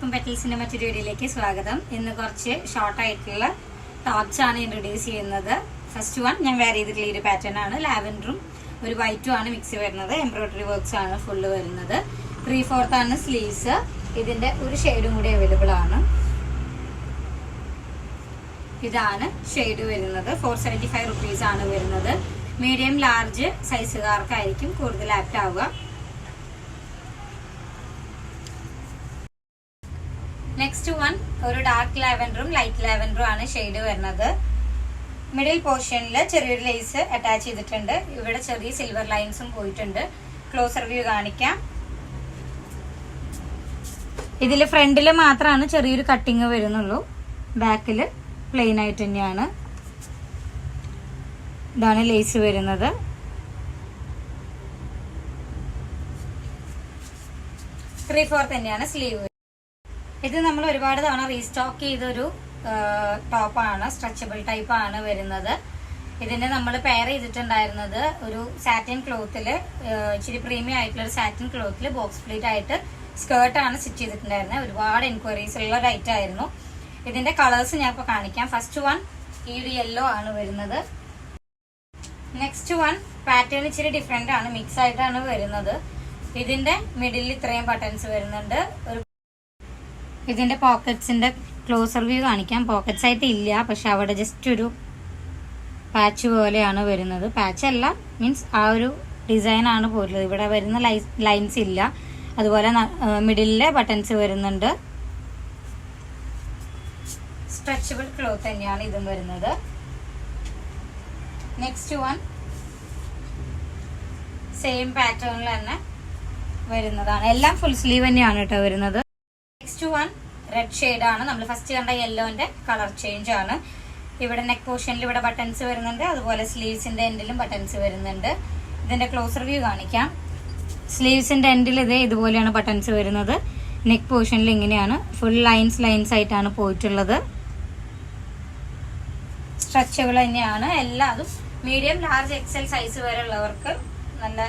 എല്ലാവർക്കും പെറ്റൽസിന്റെ മറ്റൊരു വീഡിയോയിലേക്ക് സ്വാഗതം. ഇന്ന് കുറച്ച് ഷോർട്ട് ആയിട്ടുള്ള ടോപ്സ് ആണ് ഇൻട്രൊഡ്യൂസ് ചെയ്യുന്നത്. ഫസ്റ്റ് വൺ ഞാൻ വേറെ ചെയ്തിട്ടുള്ള ഒരു പാറ്റേൺ ആണ്. ലാവൻഡറും ഒരു വൈറ്റും ആണ് മിക്സ് വരുന്നത്. എംബ്രോയിഡറി വർക്ക്സ് ആണ് ഫുള്ള് വരുന്നത്. ത്രീ ഫോർത്ത് ആണ് സ്ലീവ്സ് ഇതിന്റെ ഒരു ഷെയ്ഡും കൂടി അവൈലബിൾ ആണ്. ഇതാണ് ഷെയ്ഡ് വരുന്നത്. ഫോർ സെവന്റി ഫൈവ് റുപ്പീസ് ആണ് വരുന്നത്. മീഡിയം ലാർജ് സൈസുകാർക്കായിരിക്കും കൂടുതൽ ആപ്റ്റ് ആവുക. നെക്സ്റ്റ് വൺ ഒരു ഡാർക്ക് ലാവൻഡറും ലൈറ്റ് ലാവൻഡറും ആണ് ഷെയ്ഡ് വരുന്നത്. മിഡിൽ പോർഷനിൽ ചെറിയൊരു ലേസ് അറ്റാച്ച് ചെയ്തിട്ടുണ്ട്. ഇവിടെ ചെറിയ സിൽവർ ലൈൻസും പോയിട്ടുണ്ട്. ക്ലോസർ വ്യൂ കാണിക്കാം. ഇതിൽ ഫ്രണ്ടിൽ മാത്രമാണ് ചെറിയൊരു കട്ടിങ് വരുന്നുള്ളൂ. ബാക്കിൽ പ്ലെയിൻ ആയിട്ട് തന്നെയാണ്. ഇതാണ് ലേസ് വരുന്നത്. ത്രീ ഫോർ തന്നെയാണ് സ്ലീവ് ഇത് നമ്മൾ ഒരുപാട് തവണ റീസ്റ്റോക്ക് ചെയ്തൊരു ടോപ്പാണ് സ്ട്രെച്ചബിൾ ടൈപ്പ് ആണ് വരുന്നത്. ഇതിന് നമ്മൾ പെയർ ചെയ്തിട്ടുണ്ടായിരുന്നത് ഒരു സാറ്റിൻ ക്ലോത്തിൽ ഇച്ചിരി പ്രീമിയം ആയിട്ടുള്ള ഒരു സാറ്റിൻ ക്ലോത്തിൽ ബോക്സ് പ്ലീറ്റ് ആയിട്ട് സ്കേർട്ടാണ് സ്റ്റിച്ച് ചെയ്തിട്ടുണ്ടായിരുന്നത് ഒരുപാട് എൻക്വയറീസ് ഉള്ള ഒരു ഐറ്റം ആയിരുന്നു. ഇതിന്റെ കളേഴ്സ് ഞാൻ ഇപ്പോൾ കാണിക്കാം. ഫസ്റ്റ് വൺ ഈ ഒരു യെല്ലോ ആണ് വരുന്നത്. നെക്സ്റ്റ് വൺ പാറ്റേൺ ഇച്ചിരി ഡിഫറെന്റ് ആണ്. മിക്സ് ആയിട്ടാണ് വരുന്നത്. ഇതിന്റെ മിഡിലിൽ ഇത്രയും ബട്ടൺസ് വരുന്നുണ്ട്. ഒരു ഇതിന്റെ പോക്കറ്റ്സിന്റെ ക്ലോസർ വ്യൂ കാണിക്കാം. പോക്കറ്റ്സ് ആയിട്ട് ഇല്ല പക്ഷെ അവിടെ ജസ്റ്റ് ഒരു പാച്ച് പോലെയാണ് വരുന്നത്. പാച്ച് അല്ല മീൻസ് ആ ഒരു ഡിസൈനാണ് പോരുന്നത് ഇവിടെ വരുന്ന ലൈൻസ് ഇല്ല. അതുപോലെ മിഡിലെ ബട്ടൺസ് വരുന്നുണ്ട്. സ്ട്രെച്ചബിൾ ക്ലോത്ത് തന്നെയാണ് ഇതും വരുന്നത്. നെക്സ്റ്റ് വൺ സെയിം പാറ്റേണിൽ തന്നെ വരുന്നതാണ്. എല്ലാം ഫുൾ സ്ലീവ് തന്നെയാണ് കേട്ടോ വരുന്നത്. വൺ റെഡ് ഷെയ്ഡ് ആണ്. നമ്മൾ ഫസ്റ്റ് കണ്ട യെല്ലോന്റെ കളർ ചേഞ്ച് ആണ്. ഇവിടെ നെക്ക് പോർഷനിൽ ഇവിടെ ബട്ടൺസ് വരുന്നുണ്ട്. അതുപോലെ സ്ലീവ്സിന്റെ എൻഡിലും ബട്ടൺസ് വരുന്നുണ്ട്. ഇതിന്റെ ക്ലോസർ വ്യൂ കാണിക്കാം. സ്ലീവ്സിന്റെ എൻഡിൽ ഇതേ ഇതുപോലെയാണ് ബട്ടൺസ് വരുന്നത്. നെക്ക് പോർഷനിൽ ഇങ്ങനെയാണ്. ഫുൾ ലൈൻസ് ലൈൻസ് ആയിട്ടാണ് പോയിട്ടുള്ളത്. സ്ട്രെച്ചബിൾ തന്നെയാണ്. എല്ലാതും മീഡിയം ലാർജ് എക്സൽ സൈസ് വരെ ഉള്ളവർക്ക് നല്ല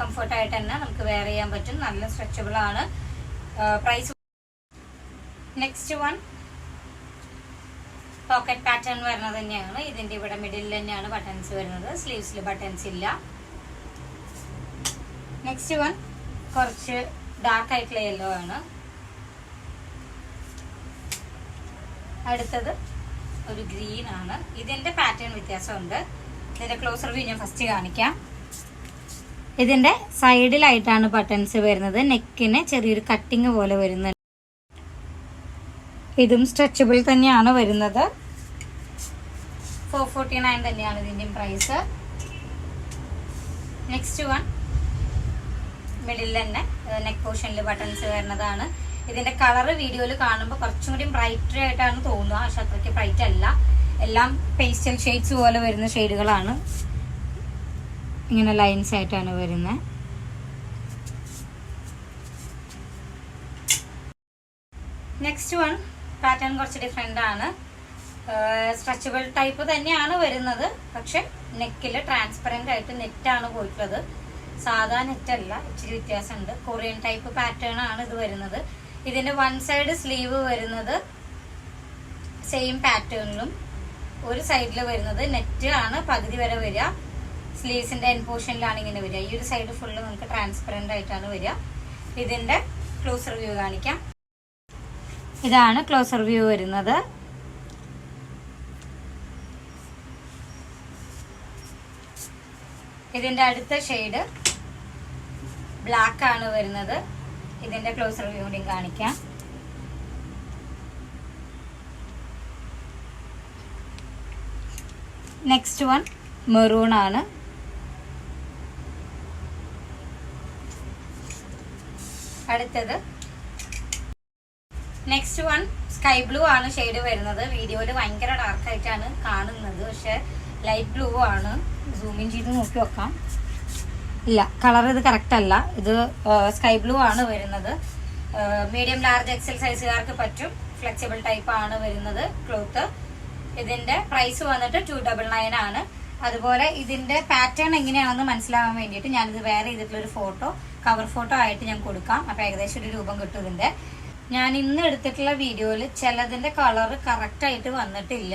കംഫർട്ടായിട്ട് തന്നെ നമുക്ക് വെയർ ചെയ്യാൻ പറ്റും. നല്ല സ്ട്രെച്ചബിൾ ആണ്. Price next one pocket pattern വരുന്നത് തന്നെയാണ്. ഇതിന്റെ ഇവിടെ മിഡിൽ തന്നെയാണ് ബട്ടൺസ് വരുന്നത്. സ്ലീവ്സിൽ ബട്ടൺസ് ഇല്ല. നെക്സ്റ്റ് വൺ കുറച്ച് ഡാർക്ക് ആയിട്ടുള്ള യെല്ലോ ആണ്. അടുത്തത് ഒരു ഗ്രീൻ ആണ്. ഇതിന്റെ പാറ്റേൺ വ്യത്യാസമുണ്ട്. ഇതിന്റെ ക്ലോസർ വ്യൂ ഞാൻ ഫസ്റ്റ് കാണിക്കാം. ഇതിന്റെ സൈഡിലായിട്ടാണ് ബട്ടൺസ് വരുന്നത്. നെക്കിന് ചെറിയൊരു കട്ടിങ് പോലെ വരുന്നുണ്ട് ഇതും സ്ട്രെച്ചബിൾ തന്നെയാണ് വരുന്നത്. ഫോർ ഫോർട്ടി നയൻ തന്നെയാണ് ഇതിന്റെ പ്രൈസ് നെക്സ്റ്റ് വൺ മിഡിൽ തന്നെ. നെക്ക് പോർഷനിൽ ബട്ടൺസ് വരുന്നതാണ്. ഇതിന്റെ കളർ വീഡിയോയിൽ കാണുമ്പോൾ കുറച്ചും കൂടി ബ്രൈറ്റർ ആയിട്ടാണ് തോന്നുക. പക്ഷെ അത്രയ്ക്ക് ബ്രൈറ്റ് അല്ല. എല്ലാം പേസ്റ്റൽ ഷെയ്ഡ്സ് പോലെ വരുന്ന ഷെയ്ഡുകളാണ്. ഇങ്ങനെ ലൈൻസ് ആയിട്ടാണ് വരുന്നത് നെക്സ്റ്റ് വൺ പാറ്റേൺ കുറച്ച് ഡിഫറെന്റ് ആണ്. സ്ട്രെച്ചബിൾ ടൈപ്പ് തന്നെയാണ് വരുന്നത്. പക്ഷെ നെക്കിൽ ട്രാൻസ്പെറന്റ് ആയിട്ട് നെറ്റാണ് പോയിട്ടുള്ളത്. സാധാ നെറ്റല്ല ഇച്ചിരി വ്യത്യാസമുണ്ട്. കൊറിയൻ ടൈപ്പ് പാറ്റേൺ ആണ് ഇത് വരുന്നത്. ഇതിന്റെ വൺ സൈഡ് സ്ലീവ് വരുന്നത് സെയിം പാറ്റേണിലും ഒരു സൈഡിൽ വരുന്നത് നെറ്റ് ആണ് പകുതി വരെ വരിക. സ്ലീവ്സിന്റെ എൻ പോർഷനിലാണ് ഇങ്ങനെ വരിക. ഈ ഒരു സൈഡ് ഫുള്ള് നമുക്ക് ട്രാൻസ്പെറന്റ് ആയിട്ടാണ് വരിക. ഇതിന്റെ ക്ലോസർ വ്യൂ കാണിക്കാം. ഇതാണ് ക്ലോസർ വ്യൂ വരുന്നത്. ഇതിന്റെ അടുത്ത ഷെയ്ഡ് ബ്ലാക്ക് ആണ് വരുന്നത്. ഇതിന്റെ ക്ലോസർ വ്യൂ കൂടി കാണിക്കാം. നെക്സ്റ്റ് വൺ മെറൂൺ ആണ്. അടുത്തത് നെക്സ്റ്റ് വൺ സ്കൈ ബ്ലൂ ആണ് ഷെയ്ഡ് വരുന്നത്. വീഡിയോയിൽ ഭയങ്കര ഡാർക്ക് ആയിട്ടാണ് കാണുന്നത്. പക്ഷെ ലൈറ്റ് ബ്ലൂ ആണ്. സൂമിൻ ചെയ്ത് നോക്കി നോക്കാം. ഇല്ല കളർ ഇത് കറക്റ്റ് അല്ല. ഇത് സ്കൈ ബ്ലൂ ആണ് വരുന്നത്. മീഡിയം ലാർജ് എക്സൽ സൈസുകാർക്ക് പറ്റും. ഫ്ലെക്സിബിൾ ടൈപ്പ് ആണ് വരുന്നത് ക്ലോത്ത് ഇതിന്റെ പ്രൈസ് വന്നിട്ട് ടു ഡബിൾ നയൻ ആണ്. അതുപോലെ ഇതിന്റെ പാറ്റേൺ എങ്ങനെയാണെന്ന് മനസ്സിലാവാൻ വേണ്ടിയിട്ട് ഞാനിത് വേറെ ചെയ്തിട്ടുള്ള ഒരു ഫോട്ടോ കവർ ഫോട്ടോ ആയിട്ട് ഞാൻ കൊടുക്കാം. അപ്പൊ ഏകദേശം ഒരു രൂപം കിട്ടും ഇതിന്റെ. ഞാൻ ഇന്ന് എടുത്തിട്ടുള്ള വീഡിയോയിൽ ചിലതിന്റെ കളർ കറക്റ്റ് ആയിട്ട് വന്നിട്ടില്ല.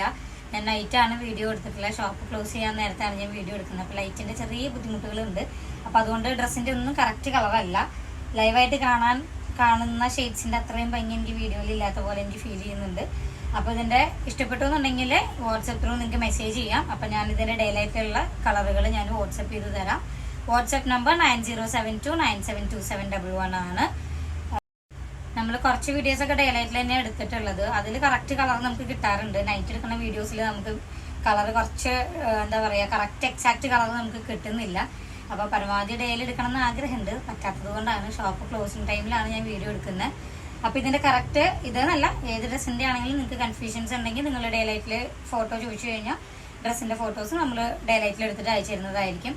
ഞാൻ നൈറ്റാണ് വീഡിയോ എടുത്തിട്ടുള്ളത്. ഷോപ്പ് ക്ലോസ് ചെയ്യാൻ നേരത്താണ് ഞാൻ വീഡിയോ എടുക്കുന്നത്. അപ്പോൾ ലൈറ്റിന്റെ ചെറിയ ബുദ്ധിമുട്ടുകളുണ്ട്. അപ്പോൾ അതുകൊണ്ട് ഡ്രസ്സിന്റെ ഒന്നും കറക്റ്റ് കളറല്ല ലൈവായിട്ട് കാണാൻ കാണുന്ന ഷെയ്ഡ്സിന്റെ അത്രയും ഭംഗി എനിക്ക് വീഡിയോയിൽ ഇല്ലാത്ത പോലെ എനിക്ക് ഫീൽ ചെയ്യുന്നുണ്ട്. അപ്പോൾ ഇതിന്റെ ഇഷ്ടപ്പെട്ടു എന്നുണ്ടെങ്കിൽ വാട്സപ്പ് ത്രൂ നിങ്ങൾക്ക് മെസ്സേജ് ചെയ്യാം. അപ്പോൾ ഞാൻ ഇതിന്റെ ഡേ ലൈറ്റിലുള്ള കളറുകൾ ഞാൻ വാട്സപ്പ് ചെയ്ത് തരാം. WhatsApp number nine zero seven two nine seven two seven double one ആണ്. നമ്മൾ കുറച്ച് വീഡിയോസ് ഒക്കെ ഡേലൈറ്റിൽ തന്നെ എടുത്തിട്ടുള്ളത്. അതിൽ കറക്റ്റ് കളർ നമുക്ക് കിട്ടാറുണ്ട്. നൈറ്റ് എടുക്കുന്ന വീഡിയോസിൽ നമുക്ക് കളർ കുറച്ച് എന്താ പറയുക കറക്റ്റ് എക്സാക്ട് കളർ നമുക്ക് കിട്ടുന്നില്ല. അപ്പോൾ പരമാവധി ഡേയിൽ എടുക്കണം എന്ന് ആഗ്രഹമുണ്ട്. പറ്റാത്തത് കൊണ്ടാണ് ഷോപ്പ് ക്ലോസിങ് ടൈമിലാണ് ഞാൻ വീഡിയോ എടുക്കുന്നത്. അപ്പോൾ ഇതിന്റെ കറക്റ്റ് ഇതെന്നല്ല ഏത് ഡ്രസ്സിന്റെ ആണെങ്കിലും നിങ്ങൾക്ക് കൺഫ്യൂഷൻസ് ഉണ്ടെങ്കിൽ നിങ്ങൾ ഡേലൈറ്റിൽ ഫോട്ടോ ചോദിച്ചു കഴിഞ്ഞാൽ ഡ്രസ്സിന്റെ ഫോട്ടോസ് നമ്മൾ ഡേലൈറ്റിൽ എടുത്തിട്ട് അയച്ചു തരുന്നതായിരിക്കും.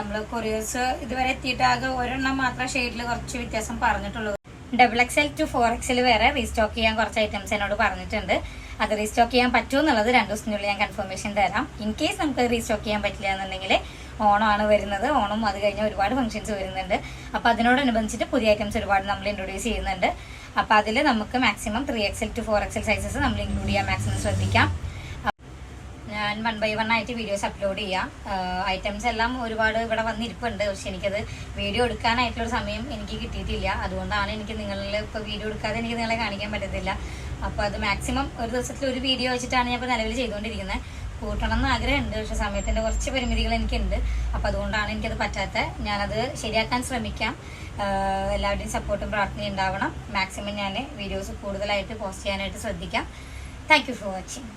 നമ്മൾ കൊറിയേഴ്സ് ഇതുവരെ എത്തിയിട്ട് ആകെ ഒരെണ്ണം മാത്രം ഷെയ്ഡിൽ കുറച്ച് വ്യത്യാസം പറഞ്ഞിട്ടുള്ളൂ. Double X L two four എക്സിൽ വേറെ റീസ്റ്റോക്ക് ചെയ്യാൻ കുറച്ച് ഐറ്റംസ് എന്നോട് പറഞ്ഞിട്ടുണ്ട്. അത് റീസ്റ്റോക്ക് ചെയ്യാൻ പറ്റുമോ എന്നുള്ളത് രണ്ടു ദിവസത്തിനുള്ളിൽ ഞാൻ കൺഫർമേഷൻ തരാം. ഇൻ കേസ് നമുക്ക് റീസ്റ്റോക്ക് ചെയ്യാൻ പറ്റില്ല എന്നുണ്ടെങ്കിൽ ഓണമാണ് വരുന്നത്. ഓണം അത് കഴിഞ്ഞ് ഒരുപാട് ഫംഗ്ഷൻസ് വരുന്നുണ്ട്. അപ്പോൾ അതിനോടനുബന്ധിച്ചിട്ട് പുതിയ ഐറ്റംസ് ഒരുപാട് നമ്മൾ ഇൻട്രൊഡ്യൂസ് ചെയ്യുന്നുണ്ട്. അപ്പോൾ അതിൽ നമുക്ക് maximum three XL two four XL sizes നമ്മൾ ഇൻക്ലൂഡ് ചെയ്യാൻ മാക്സിമം ശ്രദ്ധിക്കാം. ഞാൻ വൺ ബൈ വൺ ആയിട്ട് വീഡിയോസ് അപ്ലോഡ് ചെയ്യാം. ഐറ്റംസ് എല്ലാം ഒരുപാട് ഇവിടെ വന്നിരിപ്പുണ്ട്. പക്ഷെ എനിക്കത് വീഡിയോ എടുക്കാനായിട്ടുള്ള സമയം എനിക്ക് കിട്ടിയിട്ടില്ല. അതുകൊണ്ടാണ് എനിക്ക് നിങ്ങളിൽ ഇപ്പോൾ വീഡിയോ എടുക്കാതെ എനിക്ക് നിങ്ങളെ കാണിക്കാൻ പറ്റത്തില്ല. അപ്പോൾ അത് മാക്സിമം ഒരു ദിവസത്തിൽ ഒരു വീഡിയോ വെച്ചിട്ടാണ് ഞാൻ ഇപ്പോൾ നിലവിൽ ചെയ്തുകൊണ്ടിരിക്കുന്നത്. കൂട്ടണം എന്ന് ആഗ്രഹമുണ്ട്. പക്ഷെ സമയത്തിന്റെ കുറച്ച് പരിമിതികൾ എനിക്കുണ്ട്. അപ്പോൾ അതുകൊണ്ടാണ് എനിക്കത് പറ്റാത്ത ഞാനത് ശരിയാക്കാൻ ശ്രമിക്കാം. എല്ലാവരുടെയും സപ്പോർട്ടും പ്രാർത്ഥനയും ഉണ്ടാവണം. മാക്സിമം ഞാൻ വീഡിയോസ് കൂടുതലായിട്ട് പോസ്റ്റ് ചെയ്യാനായിട്ട് ശ്രദ്ധിക്കാം. Thank for watching